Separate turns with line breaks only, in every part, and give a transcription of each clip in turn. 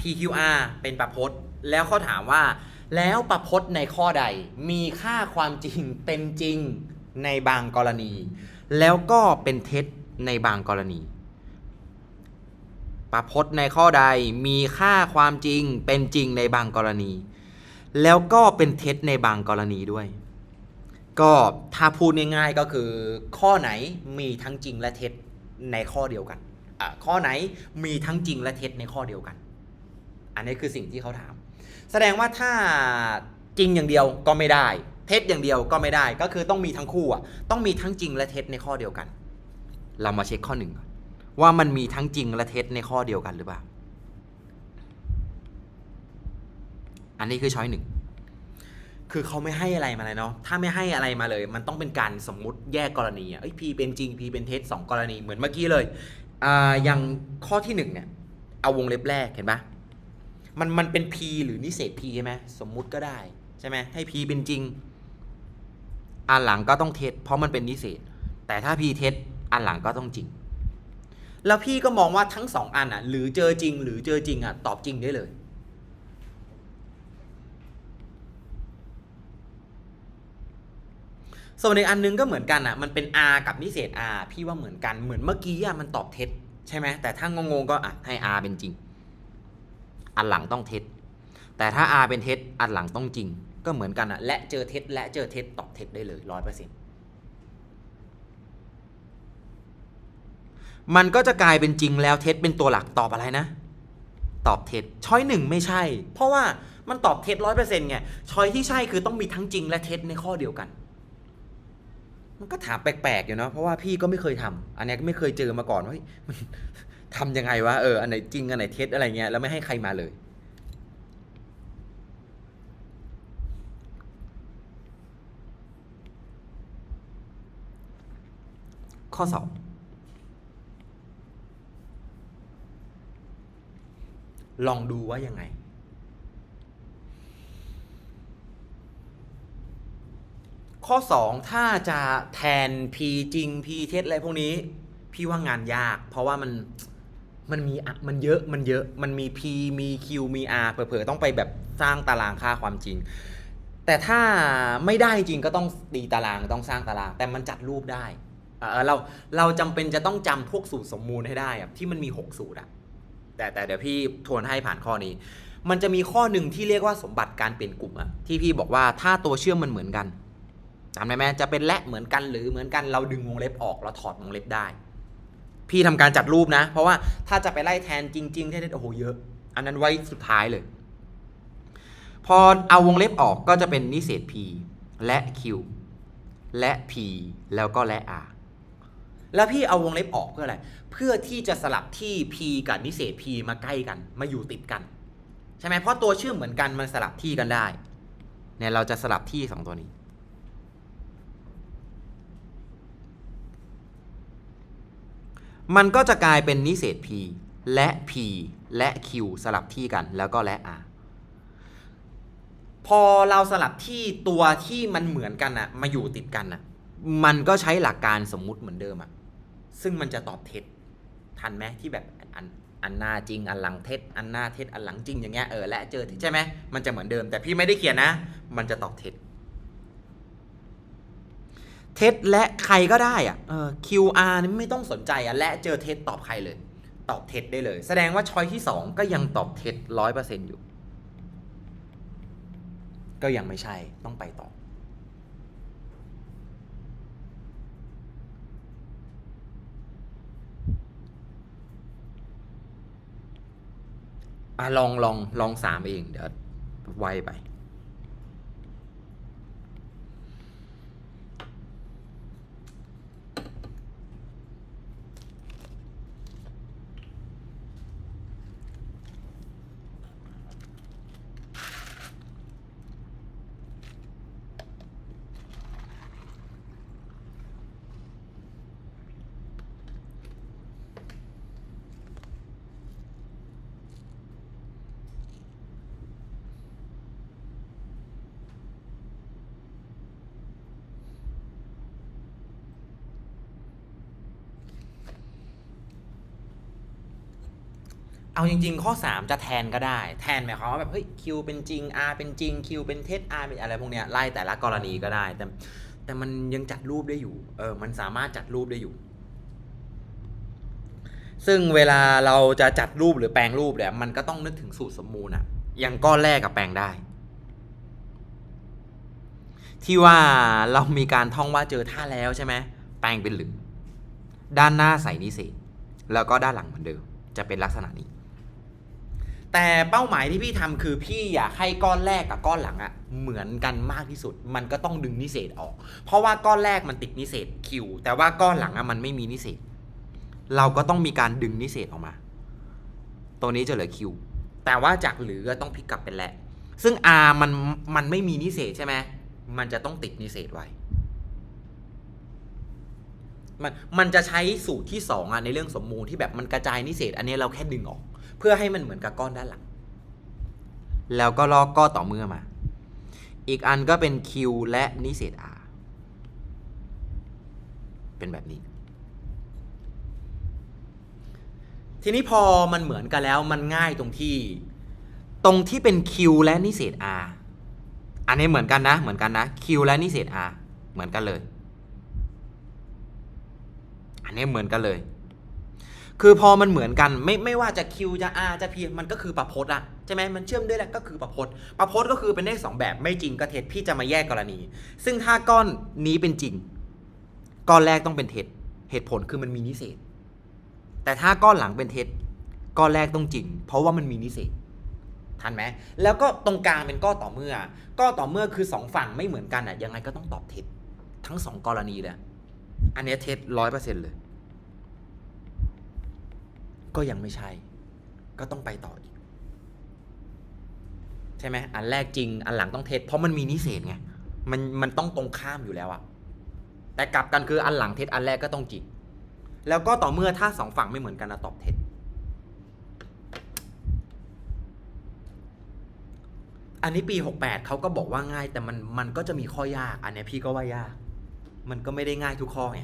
PQR เป็นประพจน์ แล้วเขาถามว่า แล้วประพจน์ในข้อใดมีค่าความจริงเป็นจริงในบางกรณี แล้วก็เป็นเท็จในบางกรณีประพจน์ในข้อใดมีค่าความจริงเป็นจริงในบางกรณี แล้วก็เป็นเท็จในบางกรณีด้วย ก็ถ้าพูดง่ายๆก็คือ ข้อไหนมีทั้งจริงและเท็จในข้อเดียวกันอะข้อไหนมีทั้งจริงและเท็จในข้อเดียวกัน อันนี้คือสิ่งที่เขาถาม แสดงว่าถ้าจริงอย่างเดียวก็ไม่ได้ เท็จอย่างเดียวก็ไม่ได้ ก็คือต้องมีทั้งคู่อะต้องมีทั้งจริงและเท็จในข้อเดียวกัน เรามาเช็คข้อหนึ่งก่อนว่ามันมีทั้งจริงและเท็จในข้อเดียวกันหรือเปล่า อันนี้คือช้อยหนึ่งคือเขาไม่ให้อะไรมาเลยเนาะ ถ้าไม่ให้อะไรมาเลย มันต้องเป็นการสมมุติแยกกรณีอะเอ้ย P เป็นจริง P เป็นเท็จสองกรณีเหมือนเมื่อกี้เลย อ่าอย่างข้อที่หนึ่งเนี่ย เอาวงเล็บแรกเห็นปะ มันมันเป็น P หรือนิเศษ P ใช่ไหมสมมุติก็ได้ใช่ไหมให้ P เป็นจริง อันหลังก็ต้องเท็จเพราะมันเป็นนิเศษ แต่ถ้า P เท็จอันหลังก็ต้องจริง แล้วพี่ก็มองว่าทั้งสองอันอะ หรือเจอจริง หรือเจอจริงอะตอบจริงได้เลย ส่วนอีกอันนึงก็เหมือนกันอะ มันเป็น R กับนิเศษ R พี่ว่าเหมือนกันเหมือนเมื่อกี้อะมันตอบเท็จใช่ไหมแต่ถ้างงๆก็อะให้ R เป็นจริง อันหลังต้องเท็จ แต่ถ้า R เป็นเท็จอันหลังต้องจริง ก็เหมือนกันอะและเจอเท็จ และเจอเท็จตอบเท็จได้เลยร้อยเปอร์เซ็นต์มันก็จะกลายเป็นจริงแล้วเท็จเป็นตัวหลักตอบอะไรนะ ตอบเท็จช้อยหนึ่งไม่ใช่ เพราะว่ามันตอบเท็จร้อยเปอร์เซ็นต์ไงช้อยที่ใช่คือต้องมีทั้งจริงและเท็จในข้อเดียวกัน มันก็ถามแปลกๆอยู่เนาะเพราะว่าพี่ก็ไม่เคยทำอันนี้ก็ไม่เคยเจอมาก่อนว่าเฮ้ย ทำยังไงวะเอออันไหนจริงอันไหนเท็จอะไรเงี้ยแล้วไม่ให้ใครมาเลย ข้อสองลองดูว่ายังไง ข้อ 2 ถ้าจะแทน P จริง P เท็จอะไรพวกนี้ พี่ว่างานยาก เพราะว่ามัน มันมีอะมันเยอะมันเยอะมันมี P มี Q มี R เผลอๆต้องไปแบบสร้างตารางค่าความจริง แต่ถ้าไม่ได้จริงก็ต้องตีตารางต้องสร้างตาราง แต่มันจัดรูปได้เออเราเราจำเป็นจะต้องจำพวกสูตรสมมูลให้ได้อะที่มันมี 6 สูตรอะแต่แต่เดี๋ยวพี่ทวนให้ผ่านข้อนี้ มันจะมีข้อหนึ่งที่เรียกว่าสมบัติการเปลี่ยนกลุ่มอะที่พี่บอกว่าถ้าตัวเชื่อมมันเหมือนกันจำได้ไหมจะเป็นและเหมือนกันหรือเหมือนกันเราดึงวงเล็บออกเราถอดวงเล็บได้ พี่ทำการจัดรูปนะ เพราะว่าถ้าจะไปไล่แทนจริงๆเท่โอ้โหเยอะ อันนั้นไว้สุดท้ายเลย พอเอาวงเล็บออกก็จะเป็นนิเศษ p และ q และ p แล้วก็และ r แล้วพี่เอาวงเล็บออกเพื่ออะไร เพื่อที่จะสลับที่ p กับนิเศษ p มาใกล้กัน มาอยู่ติดกัน ใช่ไหมเพราะตัวเชื่อมเหมือนกันมันสลับที่กันได้ เนี่ยเราจะสลับที่สองตัวนี้ มันก็จะกลายเป็นนิเศษ p และ p และ q สลับที่กันแล้วก็และ r พอเราสลับที่ตัวที่มันเหมือนกันอะมาอยู่ติดกันอะมันก็ใช้หลักการสมมุติเหมือนเดิมอะซึ่งมันจะตอบเท็จทันไหมที่แบบอันอันหน้าจริงอันหลังเท็จอันหน้าเท็จอันหลังจริงอย่างเงี้ยเออและเจอใช่ไหมมันจะเหมือนเดิม แต่พี่ไม่ได้เขียนนะ มันจะตอบเท็จ เท็จและใครก็ได้อะเออ QR นี่ไม่ต้องสนใจอะและเจอเท็จตอบใครเลย ตอบเท็จได้เลย แสดงว่าช้อยที่ 2 ก็ยังตอบเท็จร้อยเปอร์เซ็นต์อยู่ ก็ยังไม่ใช่ต้องไปต่ออะลองลองลองสามเอง เดี๋ยวไวไป เอาจริง ๆ ข้อ 3 จะแทนก็ได้ แทนหมายความว่าแบบเฮ้ย Q เป็นจริง R เป็นจริง Q เป็นเท็จ R เป็นอะไรพวกเนี้ยไล่แต่ละกรณีก็ได้ แต่แต่มันยังจัดรูปได้อยู่ เออ มันสามารถจัดรูปได้อยู่ ซึ่งเวลาเราจะจัดรูปหรือแปลงรูปเนี่ยมันก็ต้องนึกถึงสูตรสมมูลอะอย่างก้อนแรกกับแปลงได้ ที่ว่าเรามีการท่องว่าเจอท่าแล้วใช่ไหมแปลงเป็นหรือด้านหน้าใส่นิเศษแล้วก็ด้านหลังเหมือนเดิมจะเป็นลักษณะนี้ แต่เป้าหมายที่พี่ทำคือพี่อยากให้ก้อนแรกกับก้อนหลังอะเหมือนกันมากที่สุด มันก็ต้องดึงนิเศษออก เพราะว่าก้อนแรกมันติดนิเศษคิวแต่ว่าก้อนหลังอะมันไม่มีนิเศษ เราก็ต้องมีการดึงนิเศษออกมา ตัวนี้จะเหลือคิวแต่ว่าจากเหรือต้องพลิกกลับเป็นแหละ ซึ่ง R มันมันไม่มีนิเศษใช่ไหมมันจะต้องติดนิเศษไว้ มันมันจะใช้สูตรที่สองอะในเรื่องสมมูลที่แบบมันกระจายนิเศษ อันนี้เราแค่ดึงออก เพื่อให้มันเหมือนกับก้อนด้านหลัง แล้วก็ลอกก้อต่อเมื่อมา อีกอันก็เป็น Q และนิเศษ R เป็นแบบนี้ ทีนี้พอมันเหมือนกันแล้วมันง่ายตรงที่ ตรงที่เป็น Q และนิเศษ R อันนี้เหมือนกันนะ เหมือนกันนะ Q และนิเศษ R เหมือนกันเลย อันนี้เหมือนกันเลย คือพอมันเหมือนกันไม่ไม่ว่าจะ Q จะ R จะ P มันก็คือประพจน์อะใช่ไหมมันเชื่อมด้วยแหละก็คือประพจน์ประพจน์ก็คือเป็นเลขสองแบบไม่จริงก็เท็จพี่จะมาแยกกรณี ซึ่งถ้าก้อนนี้เป็นจริง ก้อนแรกต้องเป็นเท็จเหตุผลคือมันมีนิเศษ แต่ถ้าก้อนหลังเป็นเท็จก้อนแรกต้องจริง เพราะว่ามันมีนิเศษทันไหมแล้วก็ตรงกลางเป็นก้อต่อเมื่อ ก้อต่อเมื่อคือสองฝั่งไม่เหมือนกันอะยังไงก็ต้องตอบเท็จทั้งสองกรณีเลยอันนี้เท็จร้อยเปอร์เซ็นต์เลย ก็ยังไม่ใช่ ก็ต้องไปต่ออีก ใช่ไหมอันแรกจริง อันหลังต้องเท็จเพราะมันมีนิเศษไงมันมันต้องตรงข้ามอยู่แล้วอะแต่กลับกันคืออันหลังเท็จอันแรกก็ต้องจริง แล้วก็ต่อเมื่อถ้าสองฝั่งไม่เหมือนกันนะตอบเท็จอันนี้ปี 68เขาก็บอกว่าง่ายแต่มันมันก็จะมีข้อยาก อันเนี้ยพี่ก็ว่ายาก มันก็ไม่ได้ง่ายทุกข้อไง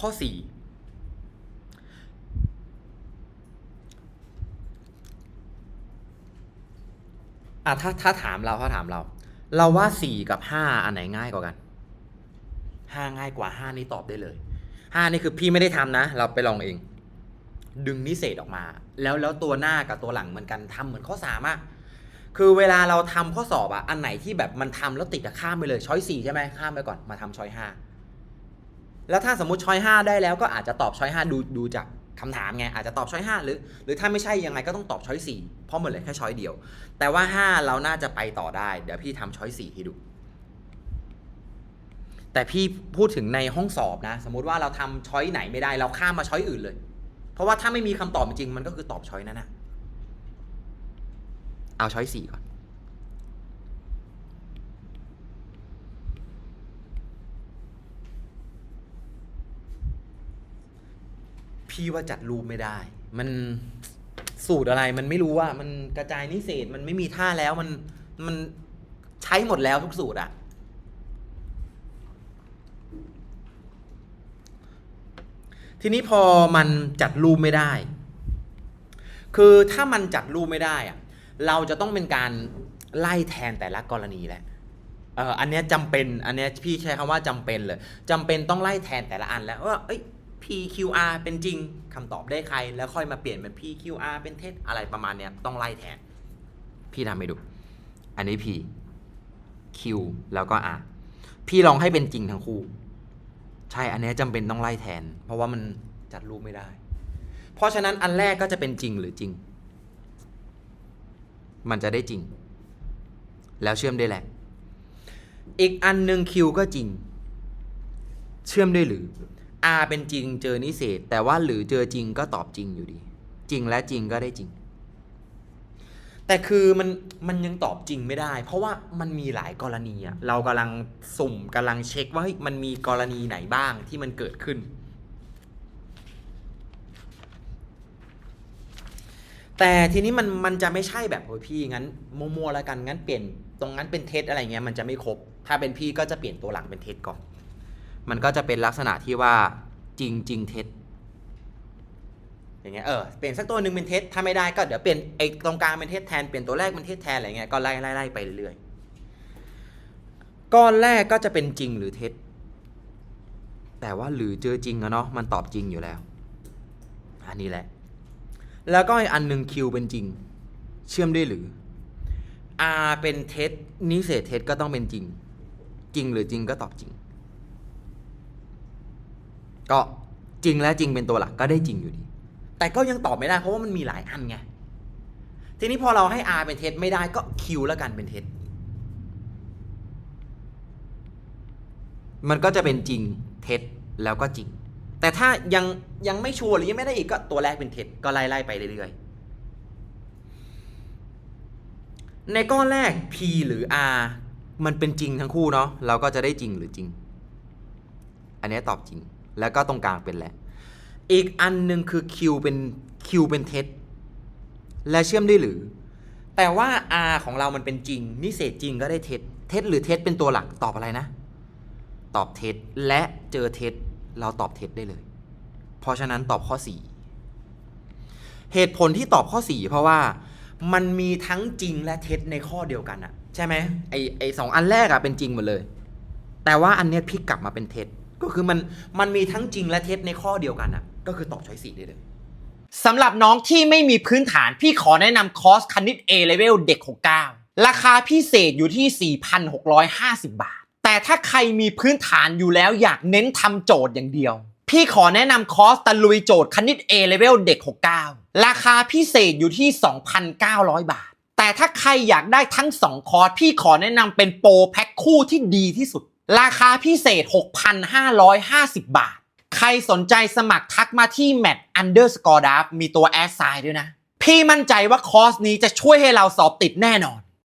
ข้อ 4 อะถ้าถ้าถามเราถ้าถามเรา เราว่าสี่กับห้าอันไหนง่ายกว่ากันห้าง่ายกว่าห้านี่ตอบได้เลยห้านี่คือพี่ไม่ได้ทำนะ เราไปลองเอง ดึงนิเศษออกมา แล้วแล้วตัวหน้ากับตัวหลังเหมือนกันทำเหมือนข้อสามอะคือเวลาเราทำข้อสอบอะอันไหนที่แบบมันทำแล้วติดอะข้ามไปเลยช้อยสี่ใช่ไหมข้ามไปก่อนมาทำช้อยห้า แล้วถ้าสมมติช้อยห้าได้แล้วก็อาจจะตอบช้อยห้าดูดูจากคำถามไงอาจจะตอบช้อยห้าหรือ หรือถ้าไม่ใช่ยังไงก็ต้องตอบช้อยสี่เพราะมันเลือแค่ช้อยเดียว แต่ว่าห้าเราน่าจะไปต่อได้ เดี๋ยวพี่ทำช้อยสี่ให้ดู แต่พี่พูดถึงในห้องสอบนะ สมมติว่าเราทำช้อยไหนไม่ได้เราข้ามมาช้อยอื่นเลย เพราะว่าถ้าไม่มีคำตอบจริงมันก็คือตอบช้อยนั้นนะเอาช้อยสี่ก่อน พี่ว่าจัดรูปไม่ได้ มันสูตรอะไรมันไม่รู้ว่ามันกระจายนิเศษมันไม่มีท่าแล้วมันมันใช้หมดแล้วทุกสูตรอะทีนี้พอมันจัดรูปไม่ได้ คือถ้ามันจัดรูปไม่ได้อะเราจะต้องเป็นการไล่แทนแต่ละกรณีแหละเอออันนี้ยจำเป็น อันนี้พี่ใช้คำว่าจำเป็นเลยจำเป็นต้องไล่แทนแต่ละอันแล้วว่าเอ้ย PQR เป็นจริงคำตอบได้ใคร แล้วค่อยมาเปลี่ยนเป็น PQR เป็นเท็จอะไรประมาณเนี้ยต้องไล่แทน พี่ทำให้ดู อันนี้ P Q แล้วก็ R พี่ลองให้เป็นจริงทั้งคู่ ใช่อันเนี้ยจำเป็นต้องไล่แทน เพราะว่ามันจัดรูปไม่ได้ เพราะฉะนั้นอันแรกก็จะเป็นจริงหรือจริง มันจะได้จริง แล้วเชื่อมได้แหละอีกอันหนึ่ง Q ก็จริง เชื่อมได้หรือ R เป็นจริงเจอนิเศษ แต่ว่าหรือเจอจริงก็ตอบจริงอยู่ดี จริงและจริงก็ได้จริง แต่คือมันมันยังตอบจริงไม่ได้ เพราะว่ามันมีหลายกรณีอะเรากำลังสุ่มกำลังเช็คว่าเฮ้ยมันมีกรณีไหนบ้างที่มันเกิดขึ้น แต่ทีนี้มันมันจะไม่ใช่แบบโอ้ยพี่งั้นมัวๆแล้วกันงั้นเปลี่ยนตรงนั้นเป็นเท็จอะไรเงี้ยมันจะไม่ครบ ถ้าเป็นพี่ก็จะเปลี่ยนตัวหลังเป็นเท็จก่อน มันก็จะเป็นลักษณะที่ว่าจริงจริงเท็จอย่างเงี้ยเออเปลี่ยนสักตัวหนึ่งเป็นเท็จถ้าไม่ได้ก็เดี๋ยวเปลี่ยนไอ้ตรงกลางเป็นเท็จแทนเปลี่ยนตัวแรกเป็นเท็จแทนอะไรเงี้ยก็ไล่ไล่ไล่ไปเรื่อยก้อนแรกก็จะเป็นจริงหรือเท็จ แต่ว่าหรือเจอจริงอะเนาะมันตอบจริงอยู่แล้ว อันนี้แหละ แล้วก็อีกอันหนึ่ง Q เป็นจริง เชื่อมได้หรือ R เป็นเท็จนิเศษเท็จก็ต้องเป็นจริง จริงหรือจริงก็ตอบจริง ก็จริงและจริงเป็นตัวหลักก็ได้จริงอยู่ดี แต่ก็ยังตอบไม่ได้เพราะว่ามันมีหลายอันไง ทีนี้พอเราให้ R เป็นเท็จไม่ได้ก็ Q แล้วกันเป็นเท็จมันก็จะเป็นจริงเท็จแล้วก็จริง แต่ถ้ายังยังไม่ชัวร์หรือยังไม่ได้อีกก็ตัวแรกเป็นเท็จก็ไล่ไล่ไปเรื่อยๆ ในก้อนแรก P หรือ R มันเป็นจริงทั้งคู่เนาะเราก็จะได้จริงหรือจริง อันนี้ตอบจริง แล้วก็ตรงกลางเป็นแหละ อีกอันหนึ่งคือ Q เป็น Q เป็นเท็จและเชื่อมได้หรือ แต่ว่า R ของเรามันเป็นจริง นิเศษจริงก็ได้เท็จเท็จหรือเท็จเป็นตัวหลักตอบอะไรนะ ตอบเท็จและเจอเท็จเราตอบเท็จได้เลย เพราะฉะนั้นตอบข้อ 4 เหตุผลที่ตอบข้อ 4 เพราะว่ามันมีทั้งจริงและเท็จในข้อเดียวกันอะใช่ไหมไอไอสองอันแรกอะเป็นจริงหมดเลย แต่ว่าอันเนี้ยพลิกกลับมาเป็นเท็จ ก็คือมันมันมีทั้งจริงและเท็จในข้อเดียวกันอะ ก็คือตอบช้อยสี่ได้เลย
สำหรับน้องที่ไม่มีพื้นฐานพี่ขอแนะนำคอร์สคณิต A Level เด็ก 69 ราคาพิเศษอยู่ที่ 4,650 บาท แต่ถ้าใครมีพื้นฐานอยู่แล้วอยากเน้นทำโจทย์อย่างเดียว พี่ขอแนะนำคอร์สตะลุยโจทย์คณิต A Level เด็ก 69 ราคาพิเศษอยู่ที่ 2,900 บาท แต่ถ้าใครอยากได้ทั้ง 2 คอร์สพี่ขอแนะนำเป็นโปรแพ็คคู่ที่ดีที่สุด ราคาพิเศษ 6,550 บาท ใครสนใจสมัครทักมาที่ mat underscore d a f มีตัวแอดไซด์ด้วยนะ พี่มั่นใจว่าคอร์สนี้จะช่วยให้เราสอบติดแน่นอน